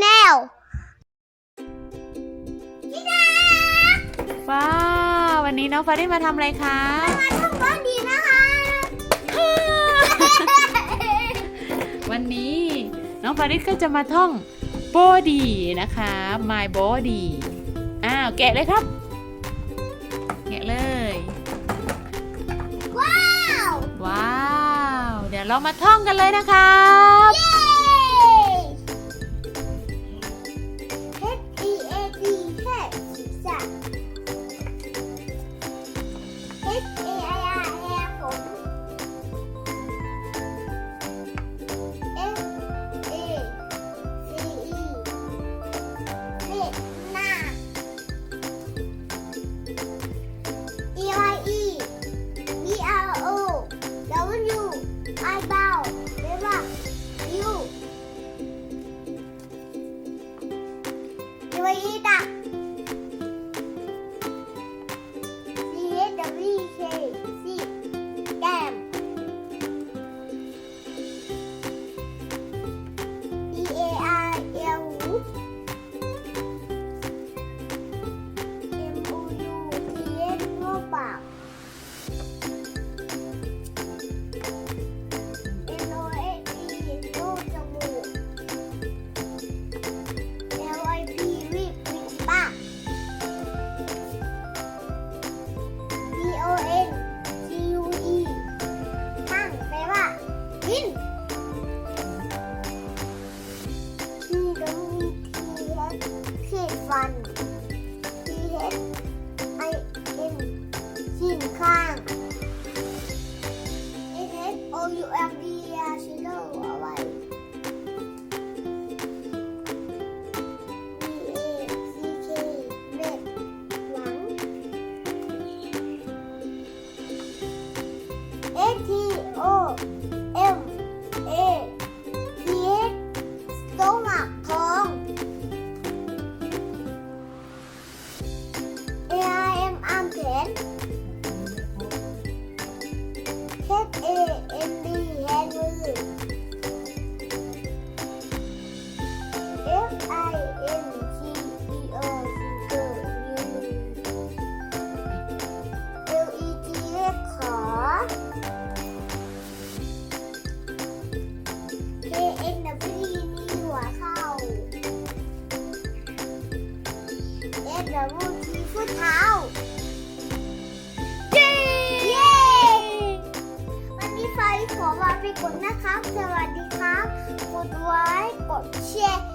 แนลว้าววันนี้น้องฟาริสมาทำอะไรคะ มาทำบ้านดีนะคะ วันนี้น้องฟาริสก็จะมาท่องโบดีนะคะ my body อ้าว แกะเลยครับ แกะเลย ว้าว ว้าว เดี๋ยวเรามาท่องกันเลยนะครับ อีว I N G E R ฟิงเกอร์นิ้วมือ L E G เขขา K N W มีหัวเข่า S W T ฟุตเท้าเย้ย้วันนี้ไฟขอลาไปก่อนนะครับ สวัสดีครับ กดไลค์กดแชร์